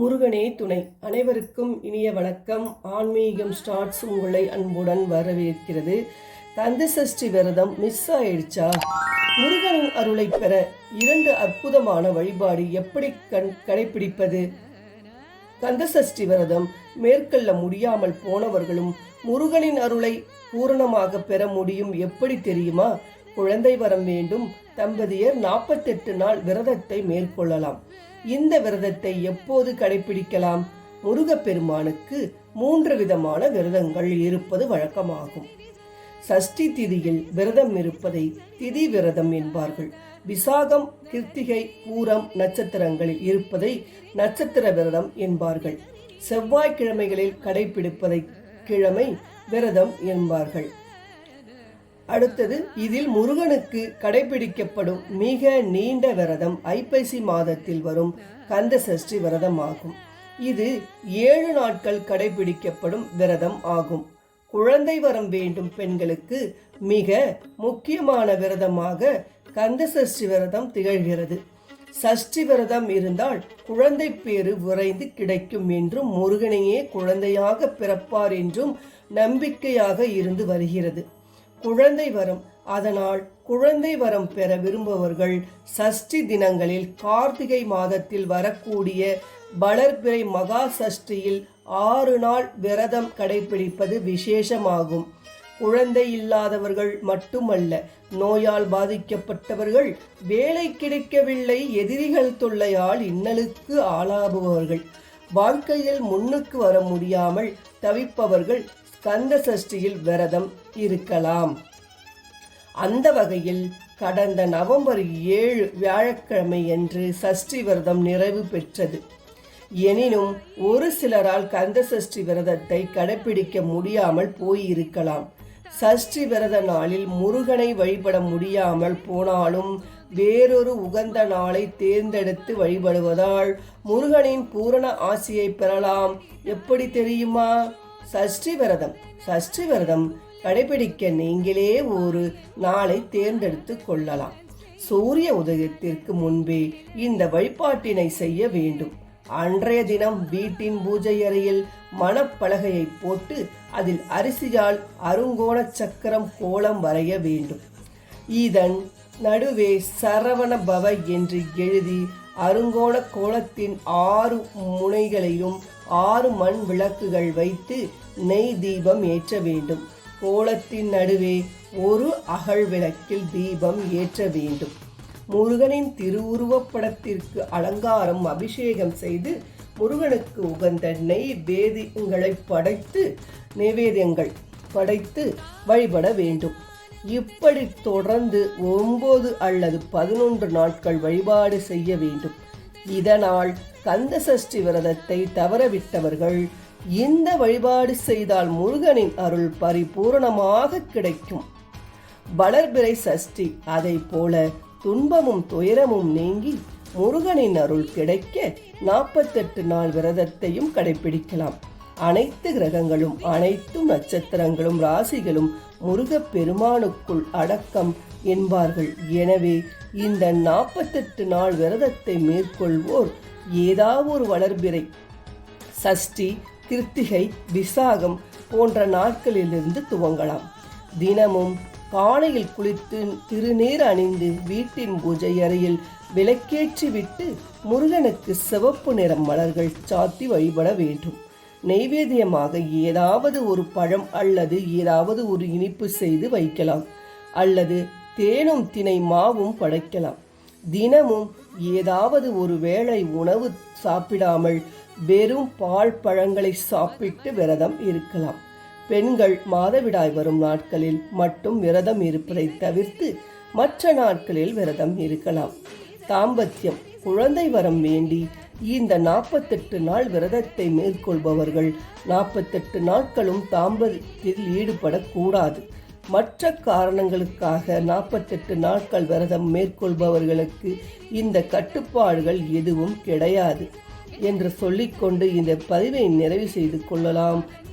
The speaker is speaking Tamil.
முருகனே துணை. அனைவருக்கும் இனிய வணக்கம். ஆன்மீகம் ஸ்டார்ட்ஸ் உங்களை அன்புடன் வரவேற்கிறது. கந்த சஷ்டி விரதம் மிஸ் ஆயிடுச்சா? முருகனின் அருளை பெற இரண்டு அற்புதமான வழிபாடு எப்படி கண் கடைபிடிப்பது? கந்த சஷ்டி விரதம் மேற்கொள்ள முடியாமல் போனவர்களும் முருகனின் அருளை பூரணமாக பெற முடியும் எப்படி தெரியுமா? குழந்தை வரம் வேண்டும். தம்பதியர் நாற்பத்தெட்டு நாள் விரதத்தை மேற்கொள்ளலாம். இந்த விரதத்தை எப்போது கடைபிடிக்கலாம் முருகப்பெருமானுக்கு மூன்று விதமான விரதங்கள் இருப்பது வழக்கமாகும். சஷ்டி திதியில் விரதம் இருப்பதை திதி விரதம் என்பார்கள். விசாகம் கிருத்திகை பூரம் நட்சத்திரங்களில் இருப்பதை நட்சத்திர விரதம் என்பார்கள். செவ்வாய்க்கிழமைகளில் கடைபிடிப்பதை கிழமை விரதம் என்பார்கள். அடுத்தது இதில் முருகனுக்கு கடைபிடிக்கப்படும் மிக நீண்ட விரதம் ஐப்பசி மாதத்தில் வரும் கந்த சஷ்டி விரதம் ஆகும். இது ஏழு நாட்கள் கடைபிடிக்கப்படும் விரதம் ஆகும். குழந்தை வரம் வேண்டும் பெண்களுக்கு மிக முக்கியமான விரதமாக கந்த சஷ்டி விரதம் திகழ்கிறது. சஷ்டி விரதம் இருந்தால் குழந்தை பேறு விரைந்து கிடைக்கும் என்றும் முருகனையே குழந்தையாக பிறப்பார் என்றும் நம்பிக்கையாக இருந்து வருகிறது. குழந்தை வரம். அதனால் குழந்தை வரம் பெற விரும்பவர்கள் சஷ்டி தினங்களில் கார்த்திகை மாதத்தில் வரக்கூடிய வளர்பிறை மகா சஷ்டியில் ஆறு நாள் விரதம் கடைபிடிப்பது விசேஷமாகும். குழந்தை இல்லாதவர்கள் மட்டுமல்ல நோயால் பாதிக்கப்பட்டவர்கள் வேலை கிடைக்கவில்லை எதிரிகள் தொல்லையால் இன்னலுக்கு ஆளாகுபவர்கள். வாழ்க்கையில் முன்னுக்கு வர முடியாமல் தவிப்பவர்கள் ஸ்கந்த சஷ்டியில் விரதம் இருக்கலாம். அந்த வகையில் கடந்த நவம்பர் ஏழு வியாழக்கிழமை அன்று சஷ்டி விரதம் நிறைவு பெற்றது. எனினும் ஒரு சிலரால் கந்த சஷ்டி விரதத்தை கடைபிடிக்க முடியாமல் போயிருக்கலாம். சஷ்டி விரத நாளில் முருகனை வழிபட முடியாமல் போனாலும் வேறொரு உகந்த நாளை தேர்ந்தெடுத்து வழிபடுவதால் முருகனின் பூரண ஆசியை பெறலாம். எப்படி தெரியுமா? சஷ்டி விரதம் சஷ்டி விரதம் கடைபிடிக்க நீங்களே ஒரு நாளை தேர்ந்தெடுத்து கொள்ளலாம். சூரிய உதயத்திற்கு முன்பே இந்த வழிபாட்டினை செய்ய வேண்டும். அன்றைய தினம் வீட்டின் பூஜை அறையில் மணப்பலகையை போட்டு அதில் அரிசியால் அருங்கோண சக்கரம் கோலம் வரைய வேண்டும். இதன் நடுவே சரவண பவ என்று எழுதி அருங்கோண கோலத்தின் ஆறு முனைகளையும் ஆறு மண் விளக்குகள் வைத்து நெய் தீபம் ஏற்ற வேண்டும். கோலத்தின் நடுவே ஒரு அகல் விளக்கில் தீபம் ஏற்ற வேண்டும். முருகனின் திருவுருவப்படத்திற்கு அலங்காரம் அபிஷேகம் செய்து முருகனுக்கு உகந்த நெய் வேதியங்களை படைத்து நைவேதியங்கள் படைத்து வழிபட வேண்டும். இப்படி தொடர்ந்து ஒன்பது அல்லது பதினொன்று நாட்கள் வழிபாடு செய்ய வேண்டும். இதனால் கந்த சஷ்டி விரதத்தை தவறவிட்டவர்கள் இந்த வழிபாடு செய்தால் முருகனின் அருள் பரிபூரணமாக கிடைக்கும். வளர்பிறை சஷ்டி அதை போல துன்பமும் துயரமும் நீங்கி முருகனின் அருள் கிடைக்க நாற்பத்தெட்டு நாள் விரதத்தையும் கடைபிடிக்கலாம். அனைத்து கிரகங்களும் அனைத்து நட்சத்திரங்களும் ராசிகளும் முருகப் பெருமானுக்குள் அடக்கம் என்பார்கள். எனவே இந்த நாற்பத்தெட்டு நாள் விரதத்தை மேற்கொள்வோர் ஏதாவது ஒரு வளர்பிறை சஷ்டி கிருத்திகை விசாகம் போன்ற நாட்களிலிருந்து துவங்கலாம். தினமும் காலையில் குளித்து திருநீர் அணிந்து வீட்டின் பூஜை அறையில் விளக்கேற்றி விட்டு முருகனுக்கு சிவப்பு நிற மலர்கள் சாத்தி வழிபட வேண்டும். நெய்வேத்தியமாக ஏதாவது ஒரு பழம் அல்லது ஏதாவது ஒரு இனிப்பு செய்து வைக்கலாம். அல்லது தேனும் தினை மாவும் படைக்கலாம். தினமும் ஏதாவது ஒரு வேளை உணவு சாப்பிடாமல் வெறும் பால் பழங்களை சாப்பிட்டு விரதம் இருக்கலாம். பெண்கள் மாதவிடாய் வரும் நாட்களில் மட்டும் விரதம் இருப்பதை தவிர்த்து மற்ற நாட்களில் விரதம் இருக்கலாம். தாம்பத்தியம் குழந்தை வரம் வேண்டி இந்த நாற்பத்தெட்டு நாள் விரதத்தை மேற்கொள்பவர்கள் நாற்பத்தெட்டு நாட்களும் தாம்பத்தில் ஈடுபடக்கூடாது. மற்ற காரணங்களுக்காக நாற்பத்தெட்டு நாட்கள் விரதம் மேற்கொள்பவர்களுக்கு இந்த கட்டுப்பாடுகள் எதுவும் கிடையாது. என்று சொல்லிக்கொண்டு இந்த பதிவை நிறைவு செய்து கொள்ளலாம்.